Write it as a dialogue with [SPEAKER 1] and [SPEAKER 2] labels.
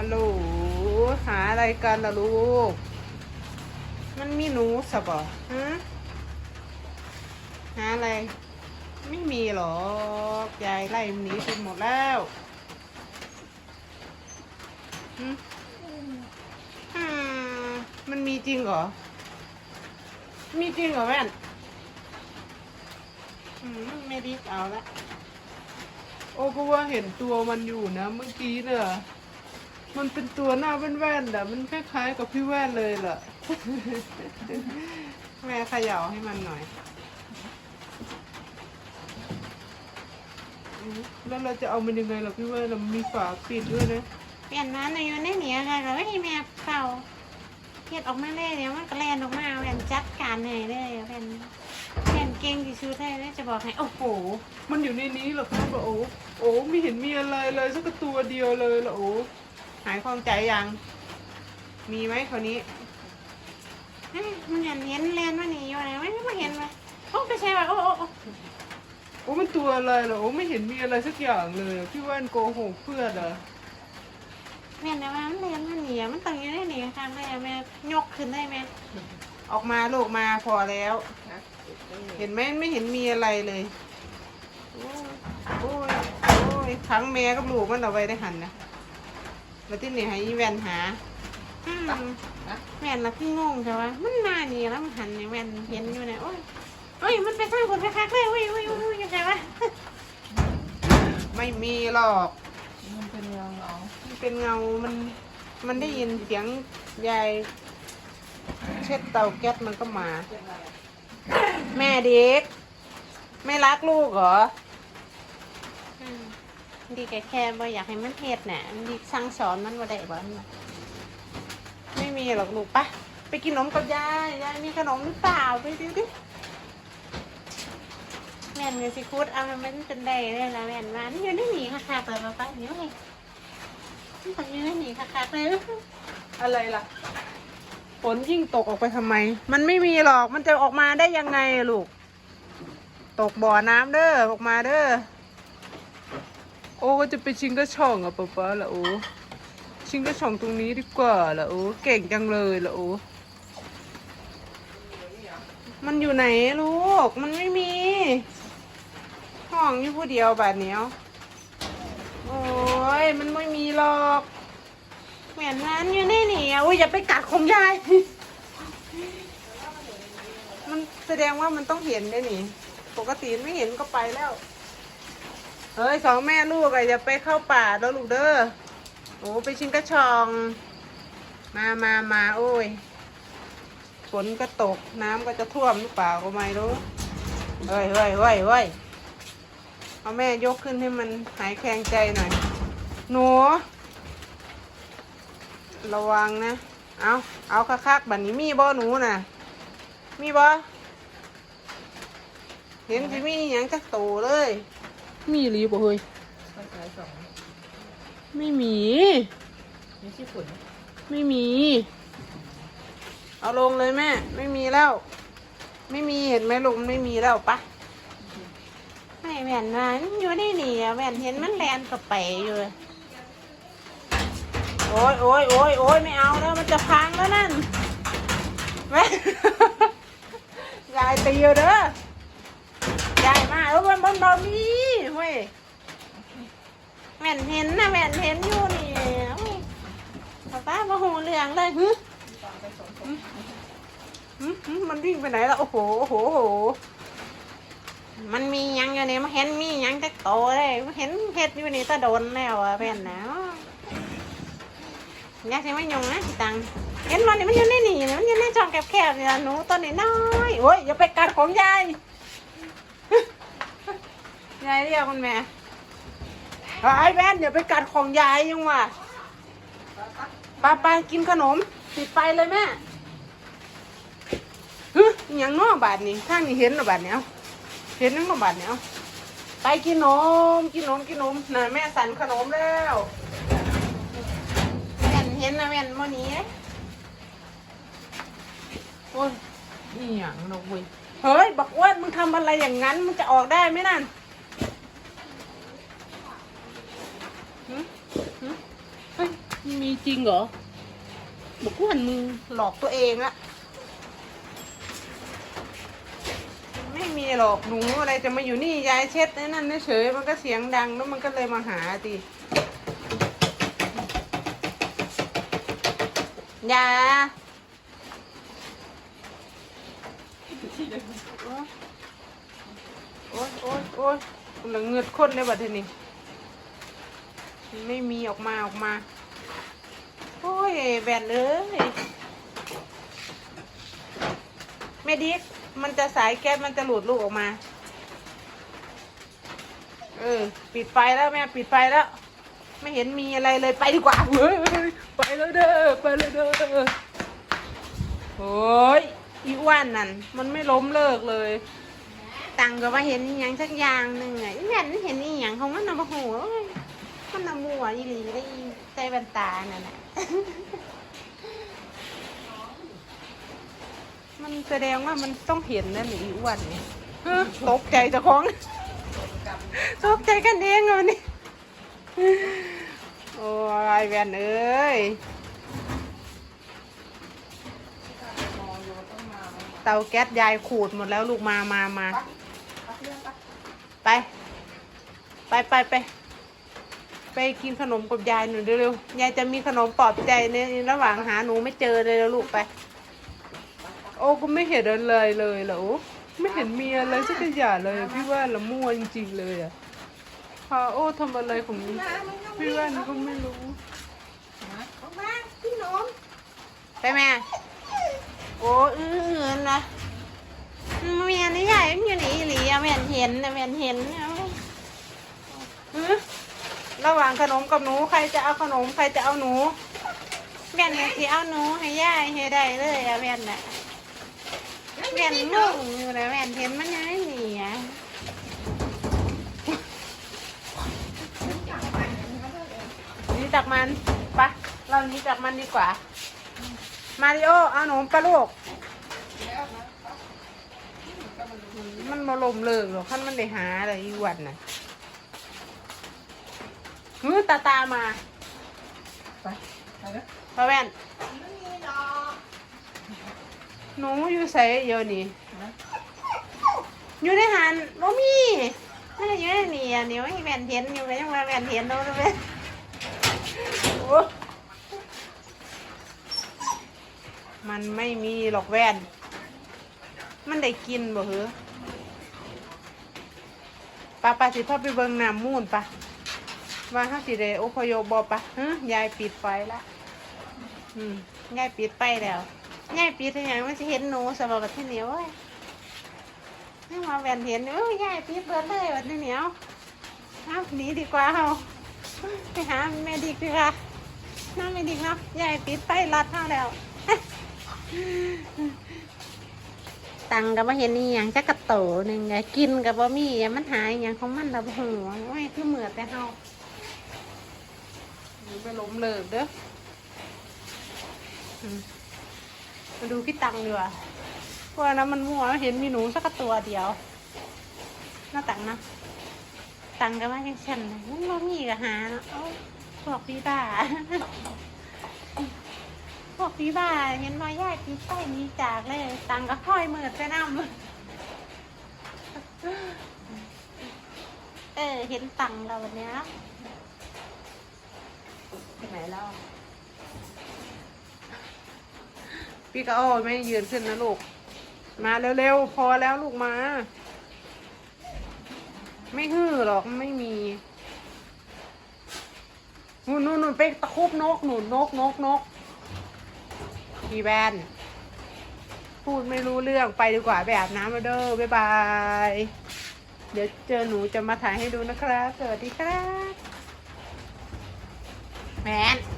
[SPEAKER 1] ฮัลโหลหาอะไรกันล่ะลูก มันมีหนูสบอะฮะหาอะไร ไม่มีหรอกยายไล่หนีไปหมดแล้วหึมมันมีจริงเหรอ มีจริงเหรอแว่นอืมไม่รีบเอาละ โอ้ก็ว่าเห็นตัวมันอยู่นะเมื่อกี้เนี่ย มันเป็นตัวหน้าแว่นๆแต่มันคล้ายๆกับพี่แว่นเลยล่ะแม่เขย่าให้มันหน่อยอืมแล้วเราจะเอามันยังไงล่ะพี่แว่นเรามีฝาปิดด้วยนะ
[SPEAKER 2] เปลี่ยนน้ำในอยู่ในเหนียวค่ะก็ไม่ให้แม่เป่าเฮ็ดออกมาเลยเดี๋ยวมันก็แลนออกมาแวนจัดการให้เลยแวนแวนเก่งที่สุดให้เลยจะบอกให้โอ้โห
[SPEAKER 1] มันอยู่ในนี้เหรอครับโอ้โอ้ไม่เห็นมีอะไรเลยสักตัวเดียวเลยเหรอโอ้ หายคล่องใจยัง มีไหมคราวนี้
[SPEAKER 2] เฮ้ยมันเห็นเห็นแลนมาหนีอยู่ไหนไม่ไม่เห็นเลยโอ้ไปใช่ว่าโอ้โอ้โอ้
[SPEAKER 1] โอ้มันตัวอะไรเหรอโอ้ไม่เห็นมีอะไรสักอย่างเลยอะพี่แว่นโกหกเพื่อนเหรอ
[SPEAKER 2] แม่นแต่ว่ามันแลนมาหนีมันต้องอยู่ในเหนียวค่ะแม่แม่ยกขึ้นได้ไหม
[SPEAKER 1] ออกมาลูกมาพอแล้วเห็นไหมไม่เห็นมีอะไรเลยโอ้ยโอ้ยโอ้ยทั้งแม่กับลูกมันเอาไว้ได้หันนะ แล้วที่นี่ให้อีแวนหาอืมแม่นละพี่งงใช่ไหมมันมานี่แล้วมันหันเนี่ยแม่นเห็นอยู่เนี่ยโอ้ยโอ้ยมันไปสร้างผลคักๆเลยโอ้ยโอ้ยโอ้ยโอ้ยยังไงวะไม่มีหรอก
[SPEAKER 3] มันเป็นเงาเงา
[SPEAKER 1] มันเป็นเงามัน มันได้ยินเสียงยายเช็ดเตาแก๊สมันก็มา แม่เด็ก ไม่รักลูกเหรอ
[SPEAKER 2] อืม ดีแค่แค่บ่อยากให้มันเฮ็ดน่ะดีสั่งสอนมันบ่ได้บ่
[SPEAKER 1] ไม่มีหรอกลูกปะไปกินขนมกับยายยายมีขนมหรือเปล่าไปดูดิ
[SPEAKER 2] แม่นก็สิคูดเอามันมันเป็นได้เลยละแม่นว่ามันอยู่ในหนีค่ะๆเปิดมาไปเดี๋ยวให้มันต้องอยู่ในหนีค่ะๆเลย
[SPEAKER 1] อะไรล่ะฝนยิ่งตกออกไปทำไม มันไม่มีหรอกมันจะออกมาได้ยังไงลูก ตกบ่อน้ำเด้อออกมาเด้อ โอ้ก็จะไปชิงกระช่องอะป๊าป๊าละโอ้ชิงกระช่องตรงนี้ดีกว่าละโอ้เก่งจังเลยละโอ้มันอยู่ไหนลูก มันไม่มี ห้องอยู่ผู้เดียวบาดเนี้ยโอ้ยมันไม่มีหรอก
[SPEAKER 2] แม่นว่ามันอยู่ในหนีอะอุ้ยอย่าไปกัดของยาย
[SPEAKER 1] มันแสดงว่ามันต้องเห็นได้นี่ ปกติไม่เห็นก็ไปแล้ว เฮ้ยสองแม่ลูกอะอย่าไปเข้าป่าแล้วลูกเด้อโอ้ไปชิงกระชอง มามามาโอ้ยฝนก็ตกน้ำก็จะท่วมหรือเปล่าก็ไม่รู้เฮ้ยเฮ้ยเฮ้ยเฮ้ยเอาแม่ยกขึ้นให้มันหายแข็งใจหน่อย หนู ระวังนะ เอาเอาคักๆบัดนี้มีบ่หนูน่ะ มีบ่เห็นสิมีหยังจักโตเลย มีหรือบ่เฮ้ย
[SPEAKER 3] คล้ายๆสอง
[SPEAKER 1] ไม่มี
[SPEAKER 3] มีขี้ฝุ่น
[SPEAKER 1] ไม่มี เอาลงเลยแม่ ไม่มีแล้ว ไม่มีเห็นไหมลูกมันไม่มีแล้วปะ
[SPEAKER 2] ไม่แม่นว่ามันอยู่ในหนีอะแม่นเห็นมันแลนกับไปอยู่เลย
[SPEAKER 1] โอ้ยโอ้ยโอ้ยโอ้ยไม่เอาแล้วมันจะพังแล้วนั่นแม่ ยายตีเอาเด้อยายมาแล้วมันบนบอมี เว้ย
[SPEAKER 2] แม่นเห็นนะแม่นเห็นอยู่นี่ป้าป้ามาหูเรื่องเลยหึ
[SPEAKER 1] หึมันวิ่งไปไหนล้วโอ้โหโอ้โหโอ้โห
[SPEAKER 2] มันมียังอยู่นี่มาเห็นมียังจักโตเลยมาเห็นเฮ็ดอยู่นี่ตะโดนแล้วอะแม่นนะยากสิมยงนะสิตังเห็นมันนี่มันอยู่ในนี่นะมันอยู่ในช่องแคบๆนี่ล่ะหนูตัวนี้น้อย
[SPEAKER 1] โอ้ยอย่าไปกัดของยาย ยายเรียกมันแม่ไอ้แว่นอย่าไปกัดของยายยังวะไปไปกินขนมติดไปเลยแม่ฮึยังน้อบาทนี่ข้างนี้เห็นหรือบาทเนี้ยเห็นนั่งหรอบาทเนี้ยไปกินนมกินนมกินนมน่ะแม่สั่นขนมแล้ว
[SPEAKER 2] แม่นเห็นนะแม่นโมนี้
[SPEAKER 1] โอ้ยนี่อย่างนกเว้ยเฮ้ยบักอ้วนมึงทำอะไรอย่างนั้นมึงจะออกได้ไหมนั่นหึหึเฮ้ย มีจริงเหรอบอกว่ามึงหลอกตัวเองอะไม่มีหรอกหนูอะไรจะมาอยู่นี่ยายเช็ดไอ้นั่นเฉยมันก็เสียงดังแล้วมันก็เลยมาหาดิยาโอ๊ยโอ๊ยโอ๊ยเหลือเงือดข้นเลยบัดทีนี้ไม่มีออกมาออกมา ยแบนเอ้ยแม่ดิฟมันจะสายแก๊สมันจะหลุดลูกออกมา เออ ปิดไฟแล้วแม่ปิดไฟแล้ว ไม่เห็นมีอะไรเลยไปดีกว่าเฮ้ยไปแล้วเด้อไปแล้วเด้อโอ้ยอีอ้วนนั่นมันไม่ล้มเลิกเลย
[SPEAKER 2] ตังก็ว่าเห็นอย่างสักอย่างหนึ่งอะอีแม่นเห็นอีหยังของมันนะบ่ฮู้เอ้ย นน่ะมัวอีหลีได้ใส่แว่นตานั่นน่ะ
[SPEAKER 1] มันแสดงว่ามันต้องเห็นนั่นนี่อีอ้วนเนี่ยเฮ้อตกใจเจ้าของ ตกใจกันเองเลยนี่ โอ้ยแวนเอ้ย เตาแก๊สยายขูดหมดแล้วลูกมามามา ไป ไปไปไป ไปกินขนมกับยายหนูเร็วๆ ยายจะมีขนมปลอบใจในระหว่างหาหนูไม่เจอเลยแล้วลูกไป โอ้ก็ไม่เห็นอะไรเลยเหรอไม่เห็นมีอะไรสักอย่างเลยอะพี่ว่าละมั่วจริงๆเลยอะพาโอ้ทำอะไรของพี่ว่าก็ไม่รู้
[SPEAKER 2] ไปแม่ โอ้อื้อหือนะเมียนี่ใหญ่มันอยู่นี่อีหลีอะแม่นเห็นนะแม่นเห็นเอา
[SPEAKER 1] ฮึ ระหว่างขนมกับหนูใครจะเอาขนมใครจะเอาหนู
[SPEAKER 2] แม่นเนี่ยสิเอาหนูให้ย่ายให้ได้เลยอะแม่นน่ะแม่นงงอยู่นะแม่นเห็นมันยังไม่หนีอะ
[SPEAKER 1] หนีจากมันไปะเราหนีจากมันดีกว่า มาริโอเอาหนูปะลูกมันมาลมเลิกหรอกขั้นมันได้หาอะไรอีวันน่ะ ฮือตาตามา
[SPEAKER 3] ไปไปแล้ว
[SPEAKER 1] พ่อแว่นหนูอยู่ใส่เยอะนี่
[SPEAKER 3] นะ
[SPEAKER 1] อยู่ในหันบ่มี
[SPEAKER 2] น่าจะอยู่ในนี่อะเดี๋ยวให้แม่นเห็นอยู่ไปยังว่าแม่นเห็นโดนไป
[SPEAKER 1] โอ้มันไม่มีหรอกแว่น มันได้กินบ่เหรอปะปะสิพ่อไปเบิ่งน้ำมูนปะ ว่าเขาสิได้อพยพบ่ปะฮะยายปิดไฟละอืมยายปิดไปแล้ว
[SPEAKER 2] ย่ายปีทยังมันจะเห็นหนูสำหรับที่เหนียวเว้ยนี่มาแม่นเห็นเอ้ยยายปีเปิดเลยแบบนี้เหนียวเอาหนีดีกว่าเฮาไปหาแม่ดิกดีกว่าน้าแม่ดิกเนาะยายปิดไปรัดเฮาแล้วตังกับว่าเห็นนี่ยังจักระโตหนึ่งไงกินกับว่ามีมันหายอย่างของมันดับหัวไม่คือเหมือแต่เฮา
[SPEAKER 1] ไปล้มเลิกเด้อมาดูพี่ตังดีกว่าเพราะว่านะมันมั่วเห็นมีหนูสักตัวเดียว
[SPEAKER 2] หน้าตังนะ ตังกับว่าจังฉันมันบ่มีกับหาเนาะเอ้าพวกพี่บ้าพวกพี่บ้าเห็นว่าย่าพี่ไปหนี้จากเลย ตังก็ค่อยเหมือนไปน้ำเออ เห็นตังเราวันเนี้ย
[SPEAKER 1] ไหนแล้ว พี่ก็โอ้ยไม่ยืนขึ้นนะลูก มาเร็วๆ พอแล้วลูกมา ไม่ฮือหรอกไม่มีนู่นนู่นนู่นไปตะคุบนกหนุนนกนกนกพี่แวนพูดไม่รู้เรื่องไปดีกว่าไปอาบน้ำมาเด้อบ๊ายบาย เดี๋ยวเจอหนูจะมาถ่ายให้ดูนะครับ สวัสดีครับ
[SPEAKER 2] แมน